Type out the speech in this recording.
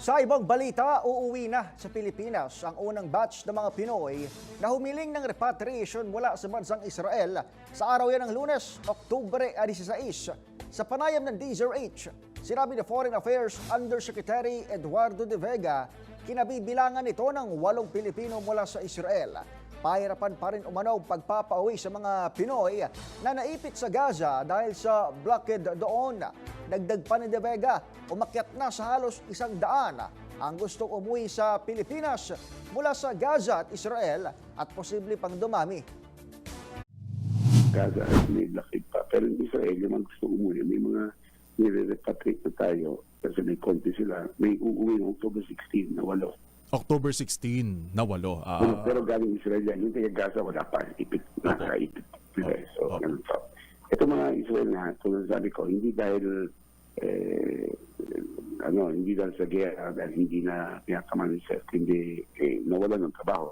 Sa ibang balita, uuwi na sa Pilipinas ang unang batch ng mga Pinoy na humiling ng repatriation mula sa bansang Israel sa araw yan ng lunes, Oktubre 16. Sa panayam ng DZRH, sinabi ni Foreign Affairs Undersecretary Eduardo de Vega, kinabibilangan ito ng walong Pilipino mula sa Israel. Pahirapan pa rin umano ang pagpapauwi sa mga Pinoy na naipit sa Gaza dahil sa blockade doon. Dagdag pa ni De Vega, umakyat na sa halos isang daan ang gustong umuwi sa Pilipinas mula sa Gaza at Israel at posible pang dumami. Gaza at may lakid pa. Pero Israel, yung mga gusto umuwi, may mga nire-repatriate na tayo kasi may konti sila. May uuwi ng October 16 na walo. October 16 na walo. Ah, Pero galing Israel yan. Yung taga Gaza, wala pa. Ipit, nasa ipit. sila eh. So, Opo. ganun pa. Ito mga Israel na, tulad sabi ko, hindi dahil eh, ano, hindi dahil sa gera, dahil hindi na pinakaman ni Seth, hindi eh, nawalan ng trabaho.